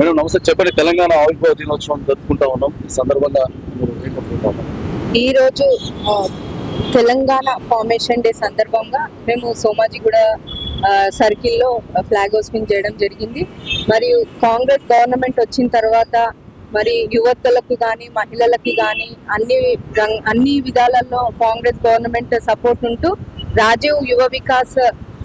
Madam నమస్తే. చెప్పండి తెలంగాణ ఆవిర్భావ దినోత్సవం జరుపుకుంటా ఉన్నాం. ఈ సందర్భంగా ఈ రోజు ఈరోజు తెలంగాణ ఫార్మేషన్ డే సందర్భంగా మేము సోమాజిగూడ సర్కిల్లో ఫ్లాగ్ హోస్టింగ్ చేయడం జరిగింది. మరియు కాంగ్రెస్ గవర్నమెంట్ వచ్చిన తర్వాత మరి యువతలకు కానీ మహిళలకి కానీ అన్ని అన్ని విధాలలో కాంగ్రెస్ గవర్నమెంట్ సపోర్ట్ ఉంటూ రాజీవ్ యువ వికాస్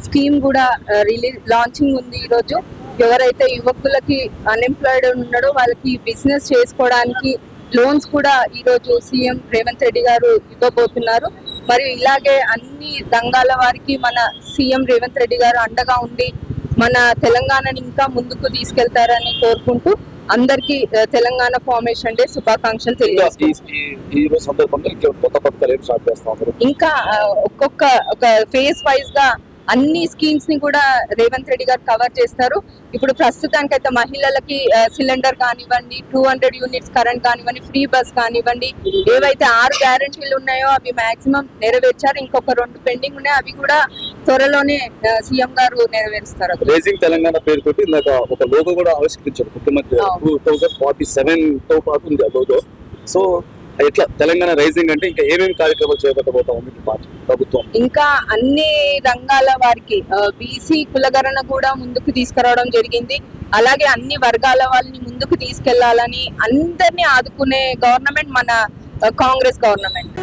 స్కీమ్ కూడా రిలీజ్ లాంచింగ్ ఉంది ఈరోజు ఎవరైతే యువకులకి అన్ఎంప్లాయిడ్ ఉన్నాడో వాళ్ళకి బిజినెస్ చేసుకోవడానికి లోన్స్ కూడా ఈరోజు సీఎం రేవంత్ రెడ్డి గారు ఇవ్వబోతున్నారు. మరియు ఇలాగే అన్ని రంగాల వారికి మన సీఎం రేవంత్ రెడ్డి గారు అండగా ఉండి మన తెలంగాణని ఇంకా ముందుకు తీసుకెళ్తారని కోరుకుంటూ అందరికీ తెలంగాణ ఫార్మేషన్ డే శుభాకాంక్షలు సందర్భంగా ఇంకా ఒక్కొక్క ఒక ఫేజ్ వైజ్గా అన్ని స్కీమ్స్ని కూడా రేవంత్ రెడ్డి గారు కవర్ చేస్తారు. ఇప్పుడు ప్రస్తుతానికైతే మహిళలకి ఆ, సిలిండర్ కానివ్వండి టూ హండ్రెడ్ యూనిట్స్ కరెంట్ కానివ్వండి ఫ్రీ బస్ కానివ్వండి ఏవైతే ఆరు గ్యారంటీలు ఉన్నాయో అవి మాక్సిమం నెరవేర్చారు. ఇంకొక రెండు పెండింగ్ ఉన్నాయి. అవి కూడా త్వరలోనే సీఎం గారు నెరవేరుస్తారు రేజింగ్ తెలంగాణ పేరుతోటి ఇందాక ఒక లోగో కూడా ఆవిష్కరించారు. ముఖ్యమంత్రి. టూ థౌసండ్ ఫార్టీ సెవెన్తో పాటు ఉంది ఆ లోగో సో ఎట్లా తెలంగాణ రైజింగ్ అంటే ఇంకా ఏమేమి కార్యక్రమాలు చేపట్టబోతా ఉంది ప్రభుత్వం. ఇంకా అన్ని రంగాల వారికి బీసీ కులగరణ కూడా ముందుకు తీసుకురావడం జరిగింది. అలాగే అన్ని వర్గాల వాళ్ళని ముందుకు తీసుకెళ్ళాలని అందరినీ ఆదుకునే గవర్నమెంట్ మన కాంగ్రెస్ గవర్నమెంట్.